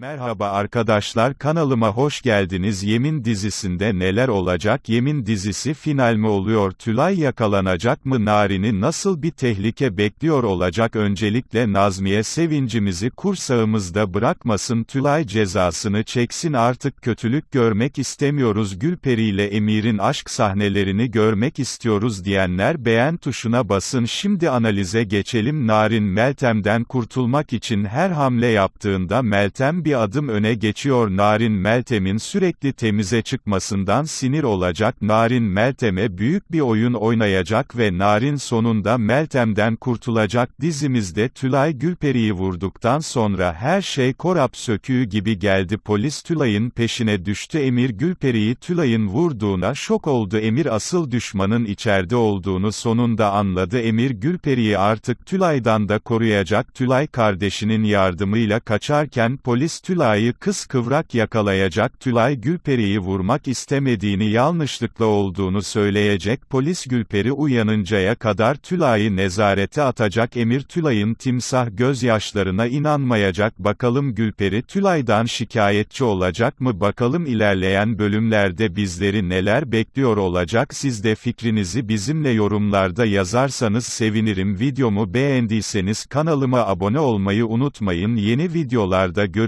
Merhaba arkadaşlar kanalıma hoş geldiniz. Yemin dizisinde neler olacak? Yemin dizisi final mi oluyor? Tülay yakalanacak mı? Narin'i nasıl bir tehlike bekliyor olacak? Öncelikle Nazmiye sevincimizi kursağımızda bırakmasın. Tülay cezasını çeksin. Artık kötülük görmek istemiyoruz. Gülperi ile Emir'in aşk sahnelerini görmek istiyoruz diyenler beğen tuşuna basın. Şimdi analize geçelim. Narin Meltem'den kurtulmak için her hamle yaptığında Meltem bir adım öne geçiyor. Narin Meltem'in sürekli temize çıkmasından sinir olacak Narin Meltem'e büyük bir oyun oynayacak ve Narin sonunda Meltem'den kurtulacak dizimizde Tülay Gülperi'yi vurduktan sonra her şey korap söküğü gibi geldi. Polis Tülay'ın peşine düştü. Emir Gülperi'yi Tülay'ın vurduğuna şok oldu. Emir asıl düşmanın içeride olduğunu sonunda anladı. Emir Gülperi'yi artık Tülay'dan da koruyacak. Tülay kardeşinin yardımıyla kaçarken polis Tülay'ı kıskıvrak yakalayacak Tülay Gülperi'yi vurmak istemediğini yanlışlıkla olduğunu söyleyecek polis Gülperi uyanıncaya kadar Tülay'ı nezarete atacak Emir Tülay'ın timsah gözyaşlarına inanmayacak. Bakalım Gülperi Tülay'dan şikayetçi olacak mı? Bakalım ilerleyen bölümlerde bizleri neler bekliyor olacak? Siz de fikrinizi bizimle yorumlarda yazarsanız sevinirim. Videomu beğendiyseniz kanalıma abone olmayı unutmayın. Yeni videolarda